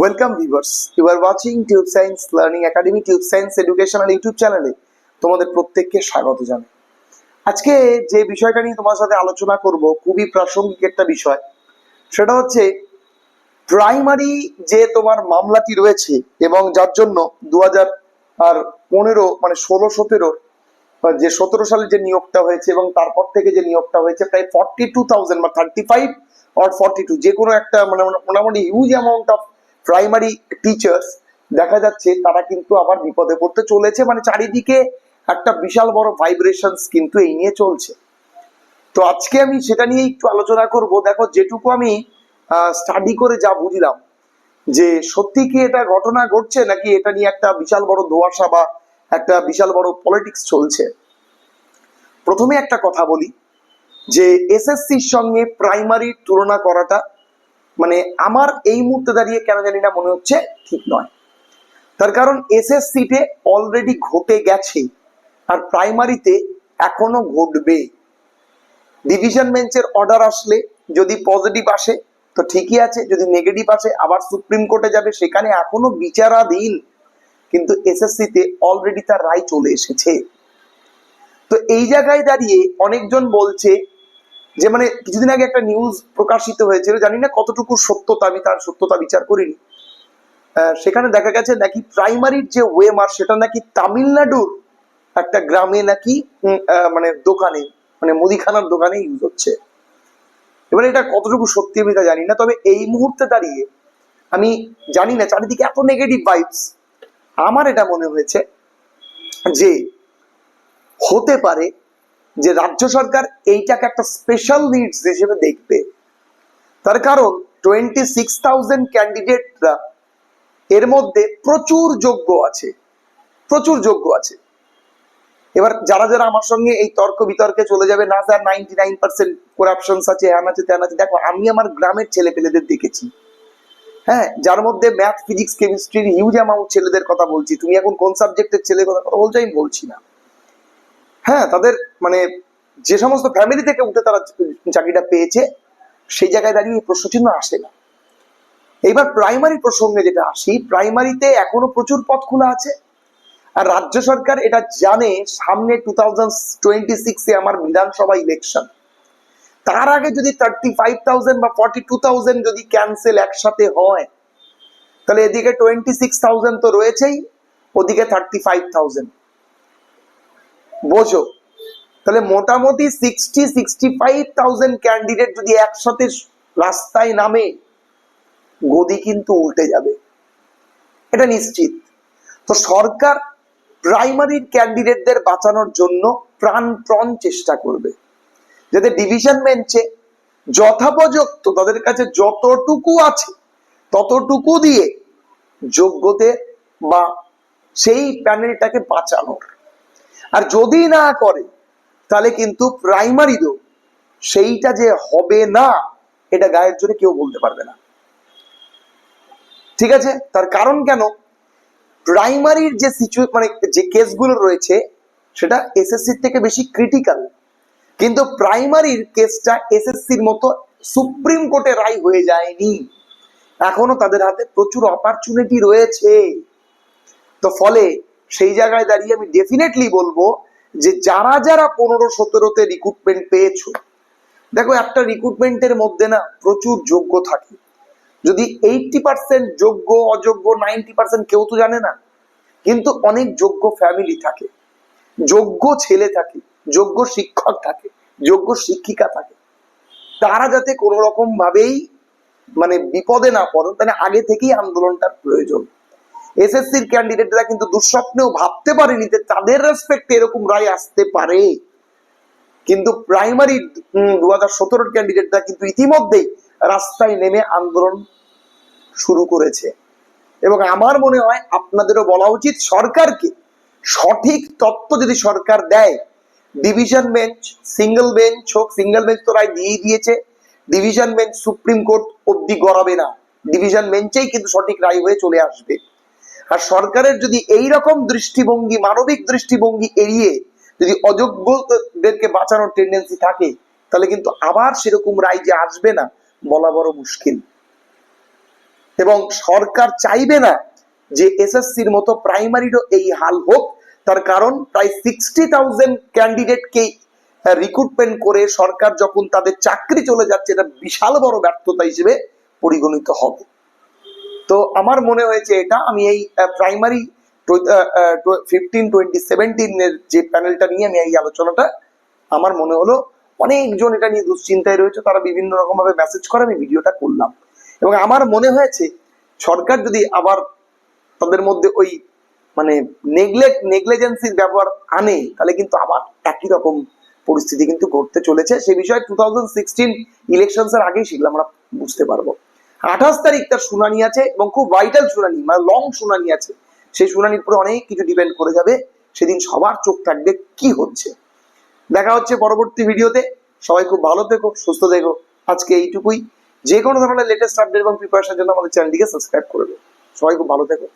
Welcome viewers you are watching Tube Science Learning Academy Tube Science educational YouTube চ্যানেলে তোমাদের প্রত্যেককে স্বাগত জানাই। আজকে যে বিষয়টা নিয়ে তোমার সাথে আলোচনা করব, খুবই প্রাসঙ্গিক একটা বিষয়, সেটা হচ্ছে প্রাইমারি যে তোমার মামলাটি রয়েছে এবং যার জন্য দু হাজার আর পনেরো মানে ষোলো সতেরো, যে সতেরো সালে যে নিয়োগটা হয়েছে এবং তারপর থেকে যে নিয়োগটা হয়েছে প্রায় ফর্টি টু থাউজেন্ড বা thirty five or forty two যে কোনো একটা মানে মোটামুটি huge amount of primary teachers দেখা যাচ্ছে তারা কিন্তু আবার বিপদে পড়তে চলেছে। মানে চারিদিকে একটা বিশাল বড় ভাইব্রেশনস কিন্তু এই নিয়ে চলছে। তো আজকে আমি সেটা নিয়ে একটু আলোচনা করব। দেখো, যেটুকু আমি স্টাডি করে যা বুঝলাম, যে সত্যি কি এটা ঘটনা ঘটছে নাকি এটা নিয়ে একটা বিশাল বড় ধোয়াশা বা একটা বিশাল বড় পলিটিক্স চলছে? প্রথমে একটা কথা বলি, যে এসএসসির সঙ্গে প্রাইমারির তুলনা করাটা মানে আমার এই মুহূর্তে দাঁড়িয়ে কেন জানি না মনে হচ্ছে ঠিক নয়। তার কারণ এসএসসিতে অলরেডি ঘটে গেছে আর প্রাইমারিতে এখনও ঘটবে। ডিভিশন বেঞ্চের অর্ডার আসলে যদি পজিটিভ আসে, তো ঠিকই আছে। যদি নেগেটিভ আসে, আবার সুপ্রিম কোর্টে যাবে, সেখানে এখনও বিচারাধীন। কিন্তু এসএসসিতে অলরেডি তার রায় চলে এসেছে। তো এই জায়গায় দাঁড়িয়ে অনেকজন বলছে যে মানে কিছুদিন আগে একটা নিউজ প্রকাশিত হয়েছিল, জানি না কতটুকু সত্যতা, আমি তার সত্যতা বিচার করিনি। সেখানে দেখা গেছে নাকি প্রাইমারির যে ওয়েমার সেটা নাকি তামিলনাড়ুর একটা গ্রামে নাকি মানে দোকানে মানে মুদিখানার দোকানে ইউজ হচ্ছে। এবার এটা কতটুকু সত্যি আমি তা জানি না, তবে এই মুহূর্তে দাঁড়িয়ে আমি জানি না, চারিদিকে এত নেগেটিভ ভাইবস আমার এটা মনে হয়েছে যে হতে পারে যে রাজ্য সরকার এইটাকে একটা স্পেশাল নিডস হিসেবে দেখবে। তার কারণ টোয়েন্টি সিক্স থাউজেন্ড ক্যান্ডিডেটরা এর মধ্যে প্রচুর যোগ্য আছে। প্রচুর যোগ্য আছে। এবার যারা যারা আমার সঙ্গে এই তর্ক বিতর্কে চলে যাবে, না sir ninety nine percent corruption আছে হ্যান আছে ত্যান আছে, দেখো, আমি আমার গ্রামের ছেলে পেলেদের দেখেছি। হ্যাঁ যার মধ্যে ম্যাথ ফিজিক্স কেমিস্ট্রির হিউজ অ্যামাউন্ট ছেলেদের কথা বলছি। তুমি এখন কোন সাবজেক্টের ছেলের কথা কথা বলছো? আমি বলছি না। হ্যাঁ তাদের মানে যে সমস্ত ফ্যামিলি থেকে উঠে তারা চাকরিটা পেয়েছে, সেই জায়গায় দাঁড়িয়ে প্রশ্নচিহ্ন আসে না। এইবার প্রাইমারি প্রসঙ্গে যেটা আসি প্রাইমারিতে এখনও প্রচুর পথ খোলা আছে। আর রাজ্য সরকার এটা জানে, সামনে টু থাউজেন্ড টোয়েন্টি সিক্সে আমার বিধানসভা ইলেকশন তার আগে যদি থার্টি ফাইভ থাউজেন্ড বা ফর্টি টু থাউজেন্ড যদি ক্যান্সেল একসাথে হয়, তাহলে এদিকে টোয়েন্টি সিক্স থাউজেন্ড তো রয়েছেই, ওদিকে থার্টি ফাইভ থাউজেন্ড বোঝো। তাহলে মোটামুটি sixty sixty five thousand candidate যদি একসাথে রাস্তায় নামে, গদি কিন্তু উল্টে যাবে। এটা নিশ্চিত। তো সরকার প্রাইমারির ক্যান্ডিডেটদের বাঁচানোর জন্য প্রাণপ্রণ চেষ্টা করবে। যাতে ডিভিশন বেঞ্চে যথাপযুক্ত তাদের কাছে যতটুকু আছে, ততটুকু দিয়ে যোগ্যতে বা সেই প্যানেলটাকে বাঁচানোর আর যদি না করে, তাহলে কিন্তু প্রাইমারিরও সেইটা যে হবে না, এটা গায়ের জোরে কেউ বলতে পারবে না। ঠিক আছে? তার কারণ কেন? প্রাইমারির যে সিচুয়ে মানে যে কেসগুলো রয়েছে, সেটা এসএসসির থেকে বেশি ক্রিটিক্যাল কিন্তু প্রাইমারির কেসটা এসএসসির মতো সুপ্রিম কোর্টে রায় হয়ে যায়নি। এখনও তাদের হাতে প্রচুর অপরচুনিটি রয়েছে। তো ফলে সেই জায়গায় দাঁড়িয়ে আমি ডেফিনেটলি বলব যে যারা যারা পনেরো সতেরোতে রিক্রুটমেন্ট পেয়েছ, দেখো একটা রিক্রুটমেন্টের মধ্যে না প্রচুর যোগ্য থাকে। যদি এইটটি পার্সেন্ট যোগ্য, অযোগ্য নাইনটি পার্সেন্ট কেউ তো জানে না, কিন্তু অনেক যোগ্য ফ্যামিলি থাকে। যোগ্য ছেলে থাকে, যোগ্য শিক্ষক থাকে, যোগ্য শিক্ষিকা থাকে। তারা যাতে কোনো রকম ভাবেই মানে বিপদে না পড়েন তাহলে আগে থেকেই আন্দোলনটার প্রয়োজন। এসএসসির ক্যান্ডিডেটরা কিন্তু দুঃস্বপ্নেও ভাবতে পারেনি যে তাদের রেসপেক্টে এরকম রায় আসতে পারে। কিন্তু প্রাইমারি দু হাজার সতেরোর ক্যান্ডিডেটরা কিন্তু ইতিমধ্যেই রাস্তায় নেমে আন্দোলন শুরু করেছে। এবং আমার মনে হয় আপনাদেরও বলা উচিত সরকারকে সঠিক তত্ত্ব যদি সরকার দেয় ডিভিশন বেঞ্চ সিঙ্গেল বেঞ্চ হোক সিঙ্গেল বেঞ্চ তো রায় দিয়েই দিয়েছে ডিভিশন বেঞ্চ সুপ্রিম কোর্ট অব্দি গড়াবে না। ডিভিশন বেঞ্চেই কিন্তু সঠিক রায় হয়ে চলে আসবে। আর সরকারের যদি এই রকম দৃষ্টিভঙ্গি, মানবিক দৃষ্টিভঙ্গি এড়িয়ে যদি অযোগ্যদেরকে বাঁচানোর টেন্ডেন্সি থাকে, তাহলে কিন্তু আবার সেরকম রায় যে আসবে না, বলা বড় মুশকিল। এবং সরকার চাইবে না যে এসএসসির মতো প্রাইমারিরও এই হাল হোক, তার কারণ প্রায় সিক্সটি থাউজেন্ড ক্যান্ডিডেটকে রিক্রুটমেন্ট করে সরকার যখন তাদের চাকরি চলে যাচ্ছে, এটা বিশাল বড় ব্যর্থতা হিসেবে পরিগণিত হবে। তো আমার মনে হয়েছে এটা, আমি এই প্রাইমারি ফিফটিন টোয়েন্টি সেভেন্টিনের যে প্যানেলটা নিয়ে আমি এই আলোচনাটা, আমার মনে হলো অনেকজন এটা নিয়ে দুশ্চিন্তায় রয়েছে, তারা বিভিন্ন রকম ভাবে মেসেজ করে, আমি ভিডিওটা করলাম। এবং আমার মনে হয়েছে সরকার যদি আবার তাদের মধ্যে ওই মানে নেগলেক্ট নেগলেজেন্সির ব্যবহার আনে, তাহলে কিন্তু আবার একই রকম পরিস্থিতি কিন্তু ঘটতে চলেছে। সে বিষয়ে টু থাউজেন্ড সিক্সটিন ইলেকশনস এর আগেই সেগুলো আমরা বুঝতে পারব। আঠাশ তারিখ তার শুনানি আছে এবং খুব ভাইটাল শুনানি মানে লং শুনানি আছে। সেই শুনানির উপরে অনেক কিছু ডিপেন্ড করে যাবে। সেদিন সবার চোখ থাকবে কি হচ্ছে। দেখা হচ্ছে পরবর্তী ভিডিওতে সবাই খুব ভালো থেকো, সুস্থ থেকো। আজকে এইটুকুই। যে কোনো ধরনের লেটেস্ট আপডেট এবং প্রিপারেশনের জন্য আমাদের চ্যানেলটিকে সাবস্ক্রাইব করে দেবো সবাই খুব ভালো থেকো।